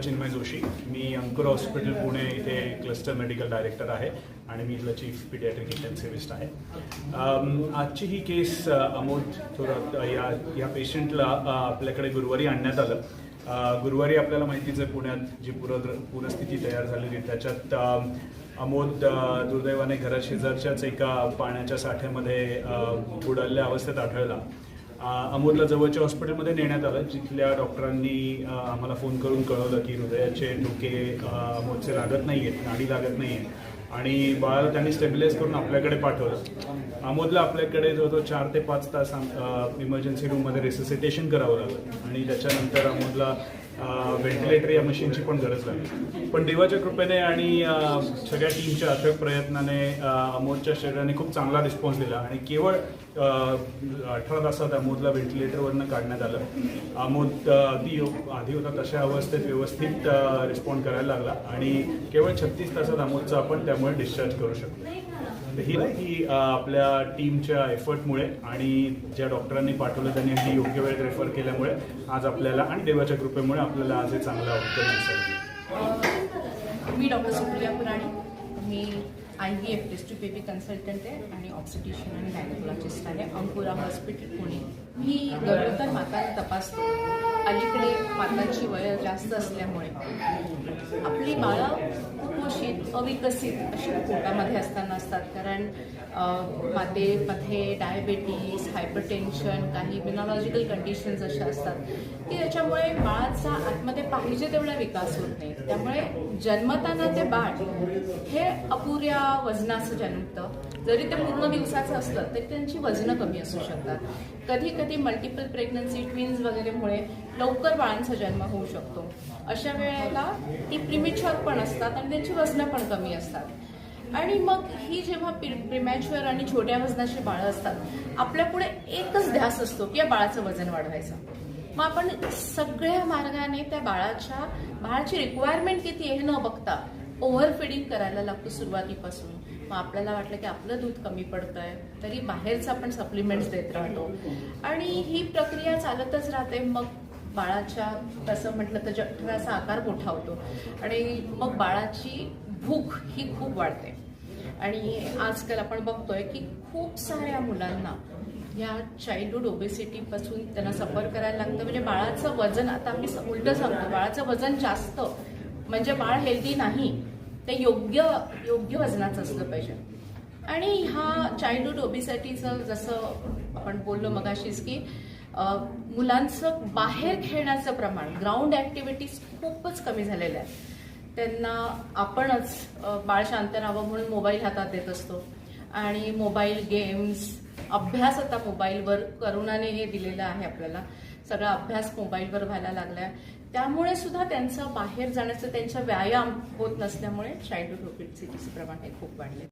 चिन्मय जोशी मी अंकुर हॉस्पिटल पुणे इथे cluster medical director आहे आणि मी इथलं चीफ पिडियाट्रिक इंटेन्सिव्हिस्ट आहे. आजची ही केस अमोद थोरात या या पेशंटला आपल्याकडे गुरुवारी आणण्यात आलं. गुरुवारी आपल्याला माहितीच आहे पुण्यात जी पूर पूरस्थिती तयार झालेली त्याच्यात अमोद दुर्दैवाने घराशेजारच्याच एका पाण्याच्या साठ्यामध्ये अ, बुडालेल्या अवस्थेत आढळला. अ, अमोदला जवळच्या हॉस्पिटलमध्ये नेण्यात आलं जिथल्या डॉक्टरांनी आम्हाला फोन करून कळवलं की हृदयाचे ठोके अ, लागत नाही आहेत नाडी लागत नाही आहे आणि बाळाला त्यांनी स्टेबिलाइज करून आपल्याकडे पाठवलं. अमोदला आपल्याकडे जवळजवळ चार ते पाच तास इमर्जन्सी रूममध्ये रेसिसिटेशन करावं लागलं. आणि त्याच्यानंतर अमोदला व्हेंटिलेटर या मशीनची पण गरज लागली. पण देवाच्या कृपेने आणि सगळ्या टीमच्या अथक प्रयत्नाने अमोदच्या शरीराने खूप चांगला रिस्पॉन्स दिला. आणि केवळ अठरा तासात अमोदला व्हेंटिलेटरवरनं काढण्यात आलं. अमोद आधी अगदी आधी होता तशा अवस्थेत व्यवस्थित रिस्पॉन्ड करायला लागला. आणि केवळ छत्तीस तासात अमोदचा आपण त्यामुळे डिस्चार्ज करू शकतो ही ही आपल्या टीमच्या एफर्टमुळे आणि ज्या डॉक्टरांनी पाठवलं त्यांनी अगदी योग्य वेळेत रेफर केल्यामुळे आज आपल्याला आणि देवाच्या कृपेमुळे आपल्याला आज हे चांगलं उत्तर मी doctor Supriya Purani me I V F test baby consultant आहे आणि ऑक्सिटिशियन आणि गायनोलॉजिस्ट आहे अंकुरा हॉस्पिटल पुणे. मी गरोदर माता तपासतो. अलीकडे माताची वय जास्त असल्यामुळे आपली बाळं कुपोषित अविकसित अशी पोटामध्ये असताना असतात. कारण मातेमध्ये डायबेटीस हायपरटेन्शन काही मिनॉलॉजिकल कंडिशन्स अशा असतात. की त्याच्यामुळे बाळाचा आतमध्ये पाहिजे तेवढा विकास होत नाही. त्यामुळे जन्मताना ते बाळ हे अपुऱ्या वजनाचं जन्मतं. जरी ते पूर्ण दिवसाचं असलं तरी त्यांची वजनं कमी असू शकतात. कधी कधी मल्टिपल प्रेग्नन्सी ट्विन्स वगैरेमुळे लवकर बाळांचा जन्म होऊ शकतो. अशा वेळेला ती प्रिमिच्युअर पण असतात आणि त्यांची वजनं पण कमी असतात. आणि मग ही जेव्हा प्रिमॅच्युअर आणि छोट्या वजनाची बाळं असतात आपल्या पुढे एकच ध्यास असतो की या बाळाचं वजन वाढवायचं. मग आपण सगळ्या मार्गाने त्या बाळाच्या बाळाची रिक्वायरमेंट किती आहे हे न बघता ओव्हर फिडिंग करायला लागतो सुरुवातीपासून. मग आपल्याला वाटलं की आपलं दूध कमी पडतंय तरी बाहेरचं आपण सप्लिमेंट्स देत राहतो. आणि ही प्रक्रिया चालतच राहते. मग बाळाच्या तसं म्हटलं तर जठराचा आकार मोठा होतो. आणि मग बाळाची भूक ही खूप वाढते. आणि आजकाल आपण बघतोय की खूप साऱ्या मुलांना या चाइल्डहूड ओबेसिटीपासून त्यांना सफर करायला लागतं. म्हणजे बाळाचं वजन आता आम्ही उलटं सांगतो बाळाचं वजन जास्त. म्हणजे बाळ हेल्दी नाही. ते योग्य योग्य वजनाचं असलं पाहिजे. आणि हा चाइल्डहुड ओबीसाठीचं जसं आपण बोललो मगाशीच की मुलांचं बाहेर खेळण्याचं प्रमाण ग्राउंड ॲक्टिव्हिटीज खूपच कमी झालेल्या आहेत. त्यांना आपणच बाळ शांत राहावं म्हणून मोबाईल हातात देत असतो. आणि मोबाईल गेम्स अभ्यास आता मोबाईलवर करुणाने हे दिलेलं आहे आपल्याला. सगळा अभ्यास मोबाईलवर व्हायला लागलाय. त्यामुळे सुद्धा त्यांचं बाहेर जाण्याचं त्यांचा व्यायाम होत नसल्यामुळे चाइल्डहूड ओबेसिटीचं प्रमाण हे खूप वाढले.